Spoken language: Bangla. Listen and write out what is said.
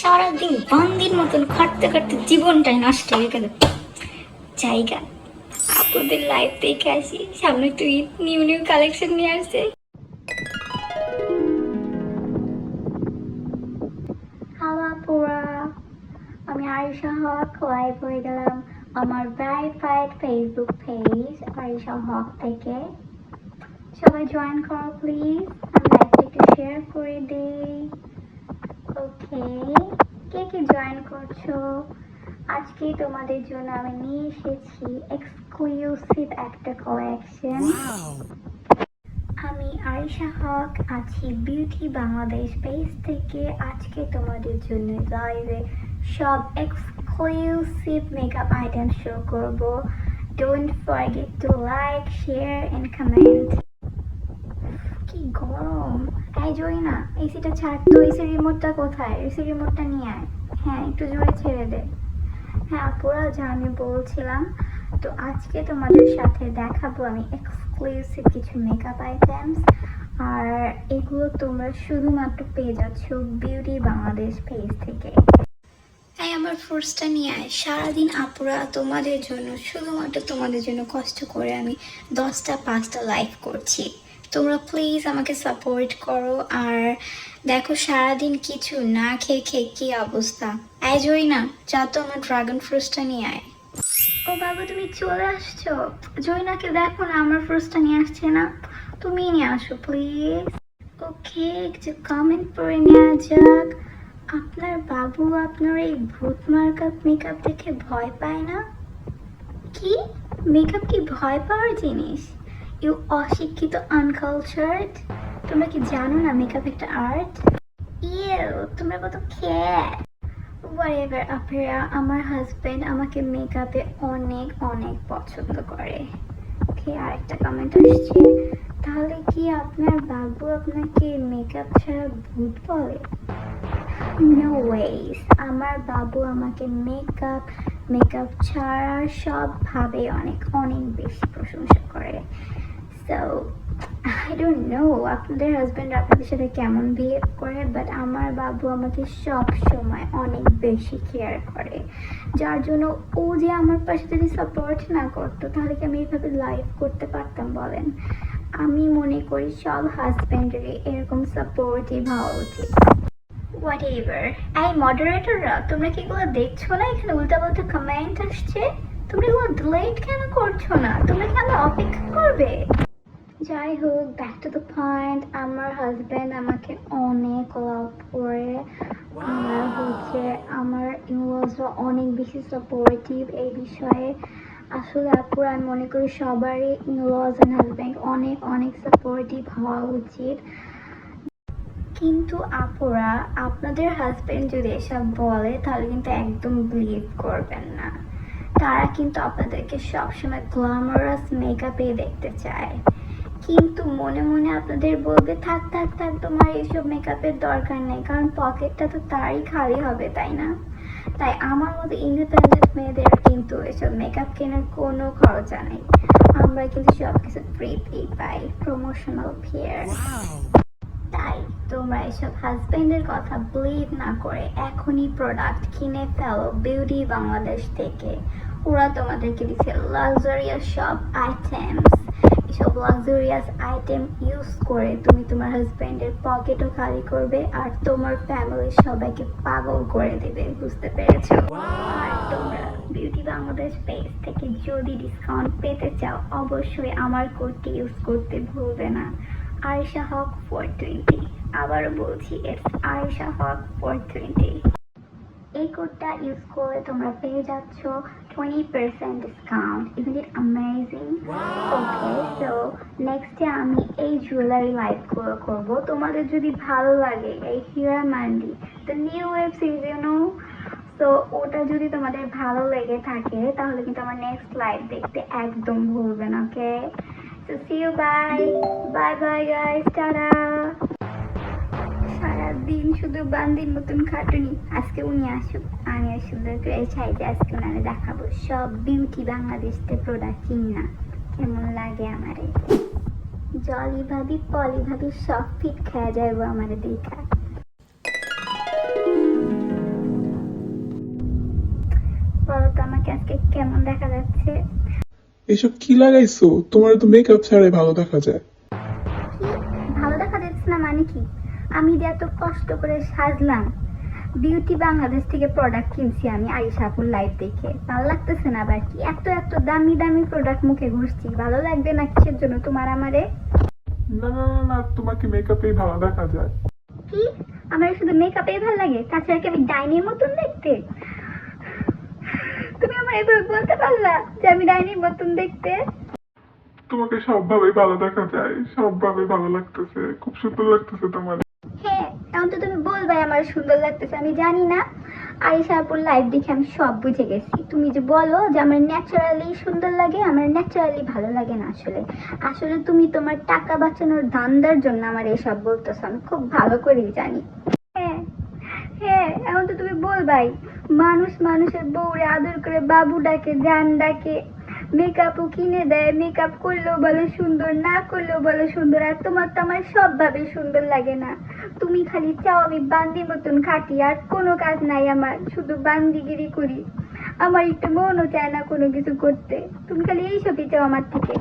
সারাদিন বান্দির মতন খাটতে খাটতে জীবনটাই নষ্ট হয়ে গেল। জায়গা। আপনাদের লাইফ দেখে আসি। সামনে তুই নিউ নিউ কালেকশন নিয়ে আসছে। হ্যালো আপুরা। আমি আরিশা হক লাইভ হয়ে গেলাম আমার verified Facebook page Arisha Haque থেকে। সবাই জয়েন করো প্লিজ আমি লাইভটা একটু শেয়ার করে দিই। ওকে কে কে জয়েন করছ? আজকে তোমাদের জন্য আমি নিয়ে এসেছি এক্সক্লুসিভ একটা কালেকশন আমি আয়েশা হক আছি বিউটি বাংলাদেশ পেজ থেকে। আজকে তোমাদের জন্য লাইভে সব এক্সক্লুসিভ মেকআপ আইটেম শো করব। Don't forget to like share and comment কি গরম! এই না এসিটা ছাড়। তো এসি রিমোটটা কোথায়? এসি রিমোটটা নিয়ে আয়। হ্যাঁ একটু জোরে ছেড়ে দে। হ্যাঁ আপুরা যা আমি বলছিলাম, তো আজকে তোমাদের সাথে দেখাবো আমি এক্সক্লুসিভ কিছু মেকআপ আইটেমস আর এগুলো তোমরা শুধুমাত্র পেয়ে যাচ্ছ বিউটি বাংলাদেশ পেজ থেকে। তাই আমার ফোর্সটা নিয়ে আয়। সারাদিন আপুরা তোমাদের জন্য, শুধুমাত্র তোমাদের জন্য কষ্ট করে আমি দশটা, পাঁচটা লাইভ করছি। তোমরা প্লিজ আমাকে সাপোর্ট করো আর দেখো সারাদিন কিছু না খেয়ে খেয়ে কি অবস্থা। আয় জই না যা তো আমার ড্রাগন ফ্রুটসটা নিয়ে আয়। ও বাবা, তুমি চলে আসছো? জয়নাকে দেখো না, আমার ফ্রুটসটা নিয়ে আসছে না। তুমি নিয়ে আসো প্লিজ ওকে, একটু কমেন্ট পড়ে নেওয়া যাক। আপনার বাবু আপনার এই ভূত মার্কাপ মেকআপ দেখে ভয় পায় না? কি? মেকআপ কি ভয় পাওয়ার জিনিস? ইউ অশিক্ষিত আনকালচার্ড তোমরা কি জানো না মেকআপ একটা আর্ট ইয়েও তোমরা কত খ্যাত হোয়াটএভার আপনারা আমার হাজবেন্ড আমাকে মেকআপে অনেক অনেক পছন্দ করে। ওকে আরেকটা কমেন্ট আসছে। তাহলে কি আপনার বাবু আপনাকে মেকআপ ছাড়া ভূত বলে? নো ওয়েস আমার বাবু আমাকে মেকআপ মেকআপ ছাড়া সবভাবে অনেক অনেক বেশি প্রশংসা করে। সো আই ডোন্ট নো আপনাদের হাজব্যান্ড আপনাদের সাথে কেমন বিহেভ করে বাট আমার বাবু আমাকে সব সময় অনেক বেশি কেয়ার করে। যার জন্য ও যে আমার পাশে যদি সাপোর্ট না করতো, তাহলে কি আমি এইভাবে লাইভ করতে পারতাম বলেন? আমি মনে করি সব হাজব্যান্ডেরই এরকম সাপোর্টিভ হওয়া উচিত। হোয়াট এভার এই মডারেটররা তোমরা কি এগুলো দেখছ না? এখানে উল্টাপাল্টা কমেন্ট আসছে। তোমরা এগুলো ডিলেট কেন করছ না? তোমরা কি আমার অপেক্ষা করবে? যাই হোক ব্যাক টু দ্য পয়েন্ট আমার হাজব্যান্ড আমাকে অনেক লাভ করে। আমার হচ্ছে, আমার ইনলসরা অনেক বেশি সাপোর্টিভ এই বিষয়ে। আসলে আপুরা, আমি মনে করি সবারই ইনলস অ্যান্ড হাজব্যান্ড অনেক অনেক সাপোর্টিভ হওয়া উচিত। কিন্তু আপুরা, আপনাদের হাজবেন্ড যদি এসব বলে, তাহলে কিন্তু একদম বিলিভ করবেন না। তারা কিন্তু আপনাদেরকে সবসময় গ্ল্যামারাস মেকআপে দেখতে চায়। কিন্তু মনে মনে আপনাদের বলবে, থাক থাক থাক, তোমার এইসব মেকআপের দরকার নেই, কারণ পকেটটা তো তারই খালি হবে, তাই না? তাই আমার মতো ইন্ডিপেন্ডেন্ট মেয়েদের কিন্তু এসব মেকআপ কেনার কোনো খরচা নেই। আমরা কিন্তু সব কিছু ফ্রিতেই পাই প্রমোশনাল ফেয়ার তাই তোমরা এসব হাজবেন্ডের কথা বিলিভ না করে এখনই প্রোডাক্ট কিনে ফেলো বিউটি বাংলাদেশ থেকে। ওরা তোমাদেরকে দিচ্ছে লাক্সারিয়াস সব আইটেমস এসব লাক্সারিয়াস আইটেম ইউজ করে তুমি তোমার হাজবেন্ডের পকেটও খালি করবে আর তোমার ফ্যামিলির সবাইকে পাগল করে দেবে, বুঝতে পেরেছ? আর তোমরা বিউটি বাংলাদেশ পেজ থেকে যদি ডিসকাউন্ট পেতে চাও, অবশ্যই আমার কোডটি ইউজ করতে ভুলবে না। আয়েশা হক ফোর টোয়েন্টি আবারও বলছি it's Ayesha Haque four twenty এই কোডটা ইউজ করে তোমরা পেয়ে যাচ্ছ twenty percent discount even it amazing okay so নেক্সটে আমি এই জুয়েলারি লাইভগুলো করব। তোমাদের যদি ভালো লাগে এই Heeramandi the new web series you know তো ওটা যদি তোমাদের ভালো লেগে থাকে তাহলে কিন্তু আমার নেক্সট লাইভ দেখতে একদম ভুলবেন okay So see you bye bye bye guys. Tata সারাদিন শুধু বান্দির মতন খাটুনি। আজকে উনি আসুক, আমি আর সুন্দর করে চাইতে আজকে ওনারে দেখাবো। সব বিউটি বাংলাদেশতে প্রোডাক্ট কিনা। কেমন লাগে আমার? জলি ভাবি, পলি ভাবি, সব ফিট খাওয়া যাইব আমার দেখা। বলো আমাকে আজকে কেমন দেখা যাচ্ছে? এসব কি লাগাইছো? তোমার তো মেকআপ ছাড়াই ভালো দেখা যায়। আমি যে এত কষ্ট করে সাজলাম। বিউটি বাংলাদেশ থেকে প্রোডাক্ট কিনছি আমি আইসাপুর লাইভ দেখে। ভালো লাগতেছে না আবার কি? এত এত দামি দামি প্রোডাক্ট মুখে ঘুরছি ভালো লাগবে না কিসের জন্য তোমার আমারে? না না না তোমাকে মেকআপেই ভালো দেখা যায়। কি? আমার শুধু মেকআপেই ভালো লাগে? তাছাড়া কি আমি ডাইনির মতন দেখতে? তুমি আমার এভাবে বলতে পারলা যে আমি ডাইনির মতন দেখতে? তোমাকে সবভাবে ভালো দেখা যায়। সবভাবে ভালো লাগতেছে। খুব সুন্দর লাগতেছে তোমার। এখন তো তুমি বলবাই আমার সুন্দর লাগতেছে, আমি জানি না। আরিশা আপুর লাইভ দেখে আমি সব বুঝে গেছি। তুমি যে বলো যে আমার ন্যাচারালি সুন্দর লাগে, আমার ন্যাচারালি ভালো লাগে না আসলে। আসলে তুমি তোমার টাকা বাঁচানোর ধান্দার জন্য আমার এসব বলতেছো, আমি খুব ভালো করেই জানি। হ্যাঁ হ্যাঁ এখন তো তুমি বলবাই। মানুষ মানুষের বউরে আদর করে বাবু ডাকে, জান ডাকে। মেকআপও কিনে দেয় মেকআপ করলেও বলে সুন্দর, না করলেও বলে সুন্দর, আর তোমার তো আমার সবভাবে সুন্দর লাগে না। তুমি খালি চাও আমি বান্দি মতন খাটি, আর কোনো কাজ নাই আমার, শুধু বান্দিগিরি করি। আমার একটু মনও চায় না কোনো কিছু করতে। তুমি খালি এইসবই চাও আমার থেকে।